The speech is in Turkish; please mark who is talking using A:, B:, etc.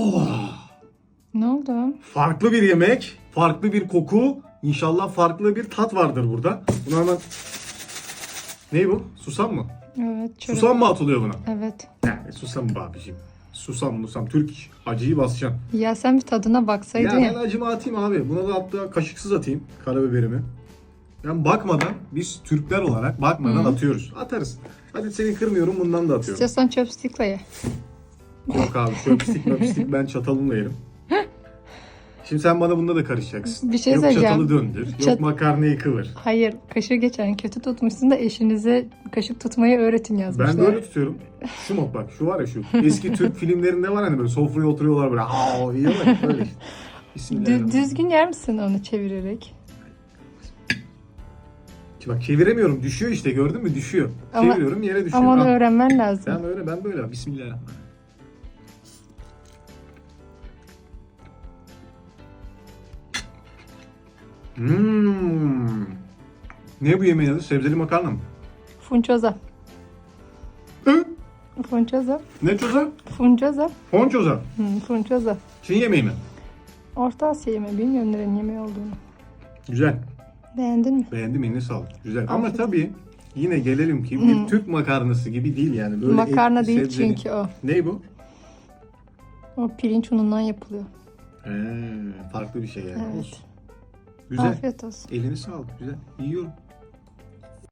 A: Oh!
B: Ne oldu?
A: Farklı bir yemek, farklı bir koku, inşallah farklı bir tat vardır burada. Bunu hemen... Ne bu? Susam mı?
B: Evet. çörek.
A: Susam mı atılıyor buna?
B: Evet.
A: Ne susam be abicim. Susam musam. Türk acıyı basacaksın.
B: Ya sen bir tadına baksaydın
A: Ya
B: ya.
A: ben acımı atayım abi. Buna da hatta kaşıksız atayım karabiberimi. Ben bakmadan biz Türkler olarak bakmadan
B: Hı.
A: atıyoruz. Atarız. Hadi seni kırmıyorum bundan da atıyorum.
B: İstiyorsan chopstick'le ye.
A: Yok abi çöpstik möpstik ben çatalımla yerim. Şimdi sen bana bunda da karışacaksın.
B: Bir şey
A: Yok
B: söyleyeceğim.
A: çatalı döndür. Yok
B: Çat-
A: makarnayı kıvır.
B: Hayır, kaşığı geçen kötü tutmuşsun da eşinize kaşık tutmayı öğretin yazmışlar.
A: Ben böyle tutuyorum. Şu mu bak şu var ya şu. Eski Türk filmlerinde var hani böyle sofraya oturuyorlar böyle. Aa yiyorlar böyle işte.
B: Dü-
A: Bismillahirrahmanirrahim.
B: düzgün yer misin onu çevirerek?
A: Bak çeviremiyorum. Düşüyor işte gördün mü? Düşüyor.
B: Ama-
A: Çeviriyorum yere düşüyor.
B: Ama onu
A: Al.
B: öğrenmen lazım.
A: Ben böyle ben böyle. Bismillahirrahmanirrahim. Hmm. Ne bu yemeğin adı? Sebzeli makarna mı?
B: Funçoza.
A: Hı?
B: Funçoza.
A: Ne çoza?
B: Funçoza.
A: Ponçoza.
B: Hı, funçoza.
A: Çin yemeği mi?
B: Orta Asya yemeği. Bilmiyorum nerenin yemeği olduğunu.
A: Güzel.
B: Beğendin mi?
A: Beğendim eline sağlık. Güzel. Ama
B: Afiyet.
A: tabii yine gelelim ki bir Türk makarnası gibi değil yani. Böyle
B: Makarna
A: etli,
B: değil
A: sebzeli.
B: çünkü o.
A: Ne bu?
B: O pirinç unundan yapılıyor.
A: He, farklı bir şey yani.
B: Evet.
A: Olsun. Güzel.
B: Afiyet olsun.
A: Elini sağlık. Güzel. Yiyorum.